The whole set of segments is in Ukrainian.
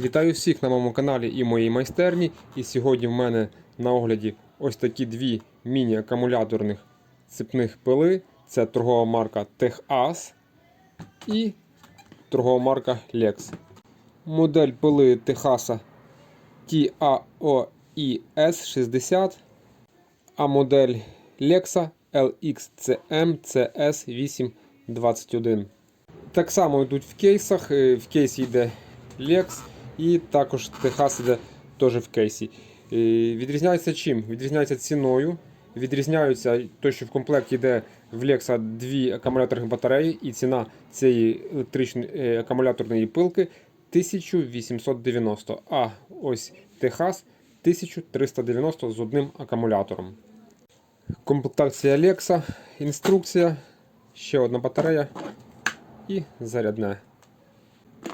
Вітаю всіх на моєму каналі і моїй майстерні. І сьогодні в мене на огляді ось такі дві міні-акумуляторних цепних пили. Це торгова марка TechAs і торгова марка Lex. Модель пили Техаса TAOIS60, а модель Lexa LXCM CS821. Так само йдуть в кейсах. Е, В кейсі йде Lex і також Техас йде теж в кейсі. Відрізняється чим? Відрізняється ціною. Відрізняються те, що в комплекті йде в Lexa дві акумуляторні батареї, і ціна цієї електричної е, акумуляторної пилки 1890. А ось Техас 1390 з одним акумулятором. Комплектація Lexa, інструкція, ще одна батарея і зарядне.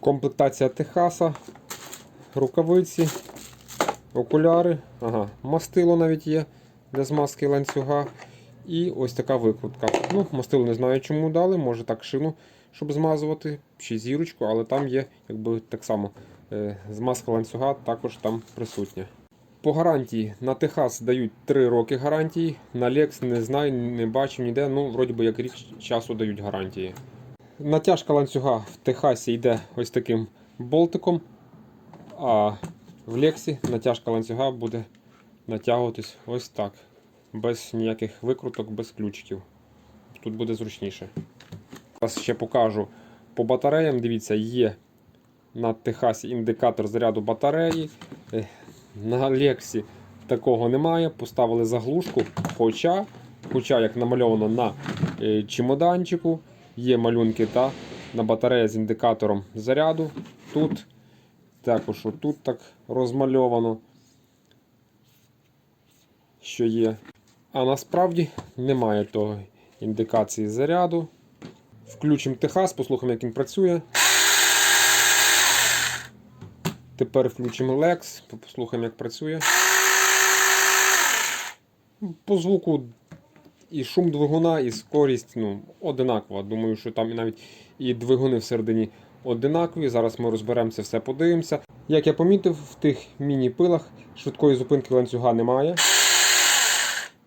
Комплектація Техаса, рукавиці, окуляри, ага, мастило навіть є для змазки ланцюга. І ось така викрутка. Ну, мастило не знаю, чому дали, може так шину, щоб змазувати, чи зірочку, але там є якби так само е, змазка ланцюга також там присутня. По гарантії на Техас дають 3 роки гарантії, на Lex не знаю, не бачив ніде, ну, вроді би як рік часу дають гарантії. Натяжка ланцюга в Техасі йде ось таким болтиком, а в Лексі натяжка ланцюга буде натягуватись ось так. Без ніяких викруток, без ключиків. Тут буде зручніше. Зараз ще покажу по батареям. Дивіться, є на Техасі індикатор заряду батареї. На Лексі такого немає. Поставили заглушку. Хоча, хоча як намальовано на е, чемоданчику, є малюнки та на батарея з індикатором заряду. Тут також тут так розмальовано, що є. А насправді немає того індикації заряду. Включимо Техас, послухаємо, як він працює. Тепер включимо Lex, послухаємо, як працює. По звуку і шум двигуна, і скорість ну, одинакова. Думаю, що там навіть і двигуни всередині одинакові. Зараз ми розберемося, все подивимося. Як я помітив, в тих міні-пилах швидкої зупинки ланцюга немає.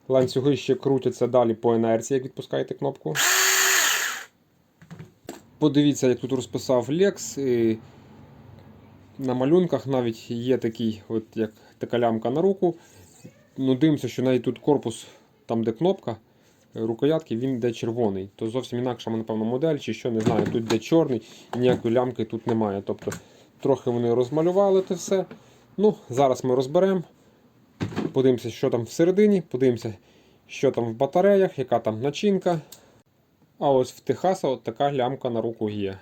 Ланцюги ще крутяться далі по інерції, як відпускаєте кнопку. Подивіться, як тут розписав Lex. І На малюнках навіть є такий, от як така лямка на руку. Ну, Дивимося, що навіть тут корпус, там де кнопка рукоятки, він йде червоний. То зовсім інакша, напевно, модель чи що, не знаю. Тут йде чорний і ніякої лямки тут немає. Тобто трохи вони розмалювали це все. Ну, Зараз ми розберемо. Подивимося, що там всередині, подивимося, що там в батареях, яка там начинка. А ось в Техаса от така лямка на руку є.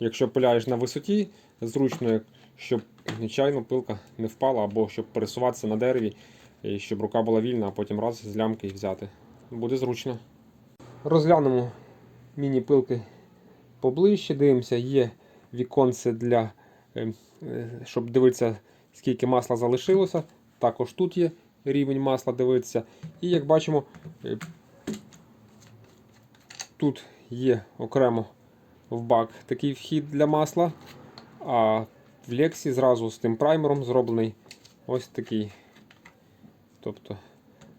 Якщо пиляєш на висоті, зручно, щоб нечайно пилка не впала, або щоб пересуватися на дереві, і щоб рука була вільна, а потім раз з лямки і взяти. Буде зручно. Розглянемо міні-пилки поближче. Дивимося, є віконце для, е, е, щоб дивитися, скільки масла залишилося. Також тут є рівень масла дивитися. І як бачимо, е, тут є окремо в бак такий вхід для масла. А в Лексі зразу з тим праймером зроблений ось такий. Тобто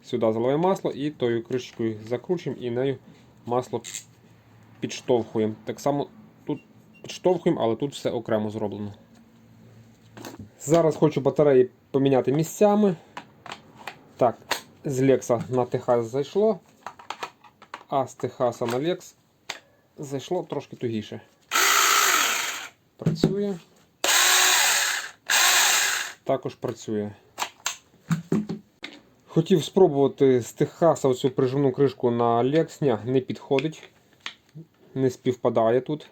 сюди заливаємо масло і тою кришечкою закручуємо і нею масло підштовхуємо. Так само тут підштовхуємо, але тут все окремо зроблено. Зараз хочу батареї поміняти місцями. Так, з Лекса на Техас зайшло, а з Техаса на Лекс зайшло трошки тугіше. Працює. Також працює. Хотів спробувати з Техаса оцю прижимну кришку на Лексня, не підходить, не співпадає тут.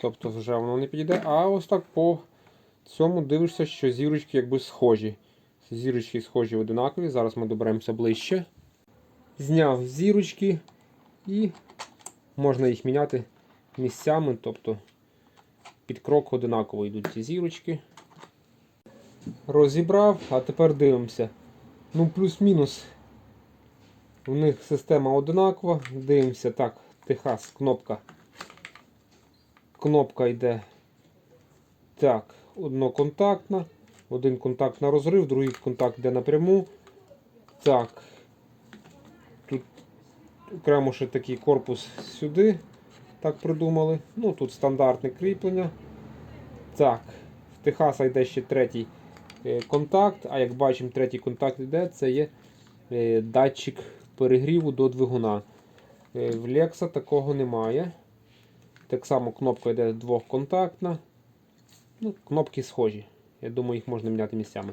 Тобто вже воно не підійде. А ось так по цьому дивишся, що зірочки якби схожі. Зірочки схожі одинакові. Зараз ми доберемося ближче. Зняв зірочки і можна їх міняти місцями. Тобто під крок одинаково йдуть ці зірочки. Розібрав, а тепер дивимося. Ну, плюс-мінус. У них система одинакова. Дивимося так, Техас, кнопка. Кнопка йде Так, одноконтактна. Один контакт на розрив, другий контакт йде напряму. Так. Тут окремо ще такий корпус сюди. Так придумали. Ну, тут стандартне кріплення. Так, в Техаса йде ще третій контакт, а як бачимо, третій контакт йде, це є е, датчик перегріву до двигуна. Е, В Lexa такого немає. Так само кнопка йде двохконтактна. Ну, кнопки схожі. Я думаю, їх можна міняти місцями.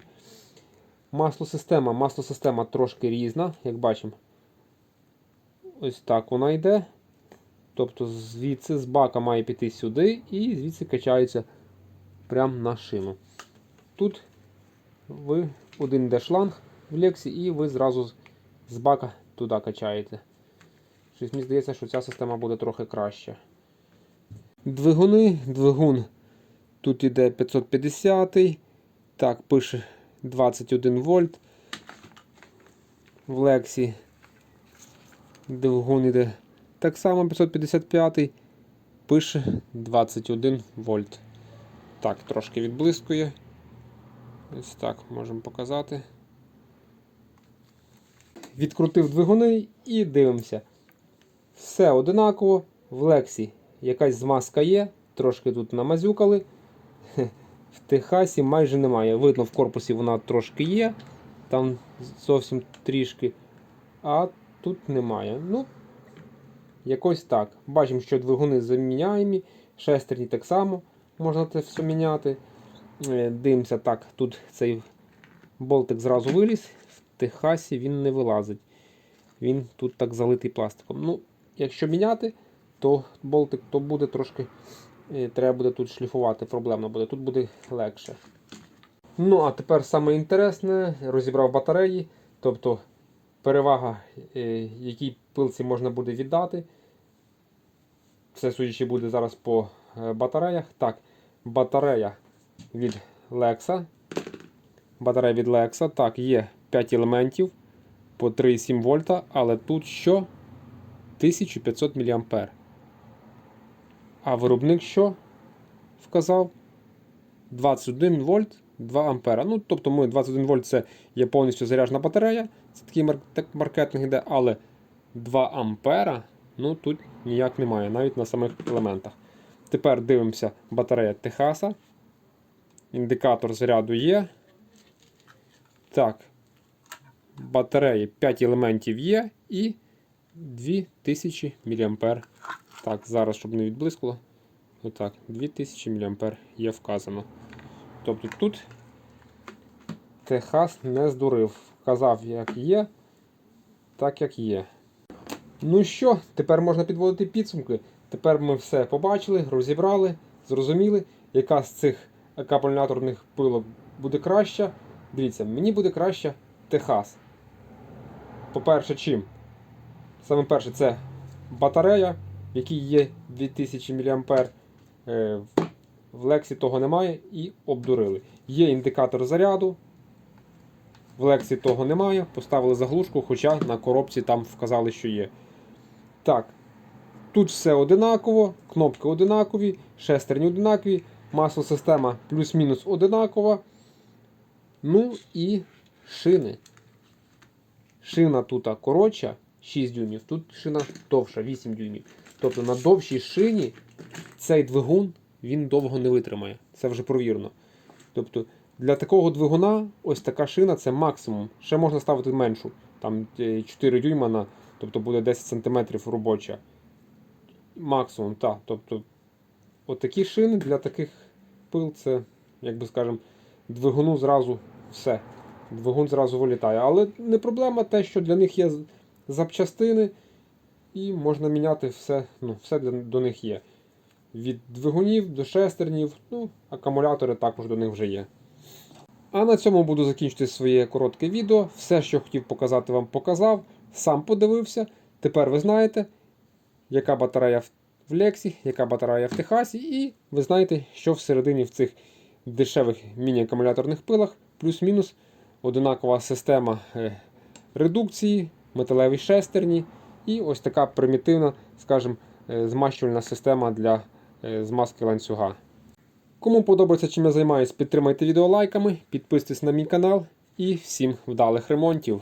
Маслосистема. Маслосистема трошки різна, як бачимо. Ось так вона йде. Тобто звідси з бака має піти сюди і звідси качається прямо на шину. Тут ви один йде шланг в лексі і ви зразу з бака туди качаєте. Щось мені здається, що ця система буде трохи краще. Двигуни, двигун тут іде 550. Так, пише 21 вольт. В Лексі двигун іде так само 555. Пише 21 вольт. Так, трошки відблискує. Ось так можемо показати. Відкрутив двигуни і дивимося. Все одинаково. В Лексі якась змазка є, трошки тут намазюкали. В Техасі майже немає. Видно, в корпусі вона трошки є, там зовсім трішки. А тут немає. Ну, якось так. Бачимо, що двигуни заміняємі, шестерні так само можна це все міняти. Е, Дивимося так, тут цей болтик зразу виліз, в Техасі він не вилазить. Він тут так залитий пластиком. Ну, якщо міняти, то болтик то буде трошки. е, Треба буде тут шліфувати, проблемно буде, тут буде легше. Ну, а тепер саме інтересне, розібрав батареї, тобто перевага, е, якій пилці можна буде віддати. Все судячи буде зараз по батареях. Так, батарея від Lexa. Батарея від Lexa. Так, є 5 елементів по 3,7 вольта, але тут що? 1500 мА. А виробник що вказав? 21 вольт 2 ампера. Ну, тобто ми 21 вольт це є повністю заряджена батарея. Це такий мар- так маркетинг йде, але 2 ампера ну, тут ніяк немає, навіть на самих елементах. Тепер дивимося батарея Техаса. Індикатор заряду є. Так. Батареї 5 елементів є і 2000 мА. Так, зараз, щоб не відблискало. Отак, 2000 мА є вказано. Тобто тут Техас не здурив. Вказав, як є, так як є. Ну що, тепер можна підводити підсумки. Тепер ми все побачили, розібрали, зрозуміли, яка з цих акумуляторних пилок буде краща. Дивіться, мені буде краща Техас. По-перше, чим? Саме перше, це батарея, в якій є 2000 мА. Е, В Лексі того немає і обдурили. Є індикатор заряду. В Лексі того немає. Поставили заглушку, хоча на коробці там вказали, що є. Так, тут все одинаково, кнопки одинакові, шестерні одинакові, маслосистема плюс-мінус одинакова. Ну і шини. Шина тут коротша 6 дюймів, тут шина довша 8 дюймів. Тобто на довшій шині цей двигун він довго не витримає. Це вже провірено. Тобто для такого двигуна ось така шина це максимум. Ще можна ставити меншу. Там е, 4 дюйма на, тобто буде 10 см робоча. Максимум, так. Тобто, отакі шини для таких пил це, як би скажемо, двигуну зразу все. Двигун зразу вилітає. Але не проблема те, що для них є запчастини, і можна міняти все, ну, все до них є. Від двигунів до шестернів, ну, акумулятори також до них вже є. А на цьому буду закінчити своє коротке відео. Все, що хотів показати, вам показав. Сам подивився. Тепер ви знаєте, яка батарея в- в Лексі, яка батарея в Техасі, і ви знаєте, що всередині в цих дешевих міні-акумуляторних пилах плюс-мінус одинакова система е, редукції, металеві шестерні і ось така примітивна, скажімо, е, змащувальна система для е, змазки ланцюга. Кому подобається, чим я займаюсь, підтримайте відео лайками, підписуйтесь на мій канал і всім вдалих ремонтів.